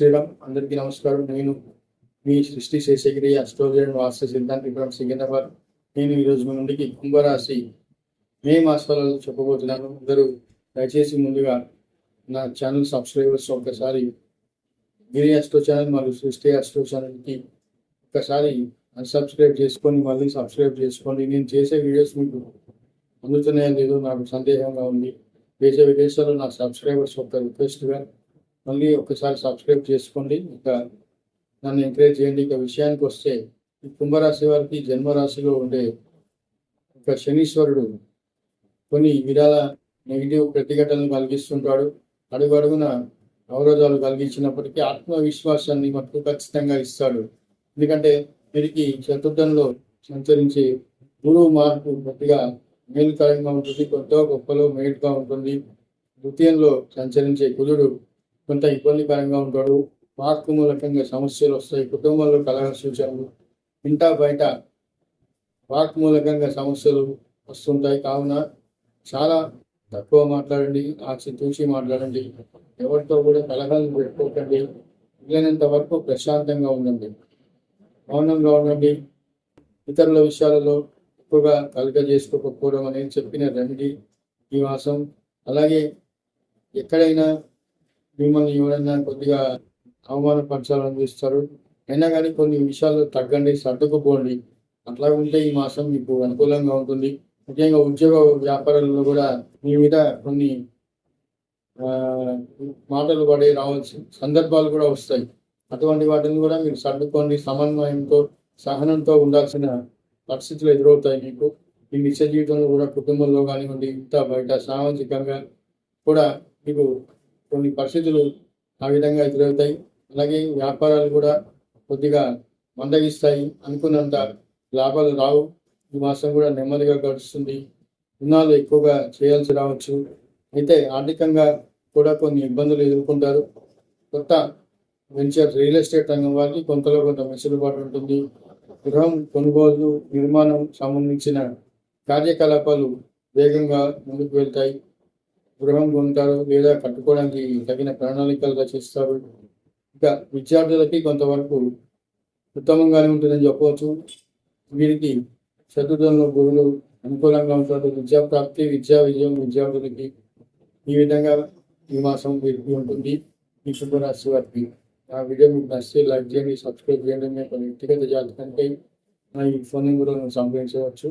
శ్రీరామ్ అందరికీ నమస్కారం. నేను మీ సృష్టి శేషగిరి అస్ట్రోజర్ అండ్ వాస్తు సిద్ధాంతి ఫ్రమ్ సికింద్రాబాద్ నేను ఈరోజు మీ ముందుకి కుంభరాశి మే మాసాలలో చెప్పబోతున్నాను. అందరూ దయచేసి ముందుగా నా ఛానల్ సబ్స్క్రైబర్స్ ఒకసారి గిరి అస్ట్రో ఛానల్ మరియు సృష్టి అస్ట్రో ఛానల్కి ఒకసారి అన్సబ్స్క్రైబ్ చేసుకొని మళ్ళీ సబ్స్క్రైబ్ చేసుకోండి. నేను చేసే వీడియోస్ మీకు అందుతున్నాయో లేదో నాకు సందేహంగా ఉంది. దేశ విదేశాల్లో నా సబ్స్క్రైబర్స్ ఒక రిక్వెస్ట్గా మళ్ళీ ఒకసారి సబ్స్క్రైబ్ చేసుకోండి. ఇంకా నన్ను ఎంకరేజ్ చేయండి. ఇక విషయానికి వస్తే ఈ కుంభరాశి వారికి జన్మరాశిలో ఉండే ఒక శనీశ్వరుడు కొన్ని విధాల నెగిటివ్ ప్రతిఘటనలు కలిగిస్తుంటాడు. అడుగు అడుగున అవరోధాలు కలిగించినప్పటికీ ఆత్మవిశ్వాసాన్ని మనకు ఖచ్చితంగా ఇస్తాడు. ఎందుకంటే వీరికి చతుర్థంలో సంచరించే గురువు మార్పు గట్టిగా మేలుకరంగా ఉంటుంది. కొత్త గొప్పలో మేలుగా ఉంటుంది. ద్వితీయంలో సంచరించే కుజుడు కొంత ఇబ్బందికరంగా ఉంటాడు. మార్పు మూలకంగా సమస్యలు వస్తాయి. కుటుంబంలో కలహ సూచనలు ఇంటా బయట వాక్ మూలకంగా సమస్యలు వస్తుంటాయి. కావున చాలా తక్కువ మాట్లాడండి. ఆచితూచి మాట్లాడండి. ఎవరితో కూడా కలహాలు పెట్టుకోకండి. వీలైనంత వరకు ప్రశాంతంగా ఉండండి. మౌనంగా ఉండండి. ఇతరుల విషయాలలో ఎక్కువగా కలగ చేసుకోకపోవడం అనేది చెప్పిన రెమెడీ ఈ మాసం. అలాగే ఎక్కడైనా మిమ్మల్ని ఎవరైనా కొద్దిగా అవమానపరచాలని చూస్తారు అయినా కానీ కొన్ని విషయాల్లో తగ్గండి సర్దుకుపోండి. అట్లా ఉంటే ఈ మాసం మీకు అనుకూలంగా ఉంటుంది. ముఖ్యంగా ఉద్యోగ వ్యాపారంలో కూడా మీ మీద కొన్ని మాటలు పడే రావాల్సిన సందర్భాలు కూడా వస్తాయి. అటువంటి వాటిని కూడా మీరు సర్దుకోండి. సమన్వయంతో సహనంతో ఉండాల్సిన పరిస్థితులు ఎదురవుతాయి మీకు. మీ నిత్య జీవితంలో కూడా కుటుంబంలో కానివ్వండి ఇంత బయట సామాజికంగా కూడా మీకు కొన్ని పరిస్థితులు ఆ విధంగా ఎదురవుతాయి. అలాగే వ్యాపారాలు కూడా కొద్దిగా మందగిస్తాయి అనుకున్నంత లాభాలు రావు. ఈ మాసం కూడా నెమ్మదిగా గడుస్తుంది. రుణాలు ఎక్కువగా చేయాల్సి రావచ్చు. అయితే ఆర్థికంగా కూడా కొన్ని ఇబ్బందులు ఎదుర్కొంటారు. కొత్త వెంచర్ రియల్ ఎస్టేట్ రంగం వారికి కొంతలో కొంత వెసులుబాటు ఉంటుంది. గృహం కొనుగోలు నిర్మాణం సంబంధించిన కార్యకలాపాలు వేగంగా ముందుకు వెళ్తాయి. గృహం కొంటారు లేదా కట్టుకోవడానికి తగిన ప్రణాళికలు రచిస్తారు ఇంకా విద్యార్థులకి కొంతవరకు ఉత్తమంగానే ఉంటుందని చెప్పవచ్చు. వీరికి చతుర్థంలో గురువులు అనుకూలంగా ఉంటారు. విద్యా ప్రాప్తి విద్యా విజయం విద్యార్థులకి ఈ విధంగా ఈ మాసం వీరికి ఉంటుంది. ఈ శుభరాశి వారికి ఆ వీడియో మీకు నచ్చితే లైక్ చేయండి సబ్స్క్రైబ్ చేయండి. మీ యొక్క వ్యక్తిగత జాతకంపై ఈ ఫోన్ నెంబర్లను సంప్రదించవచ్చు.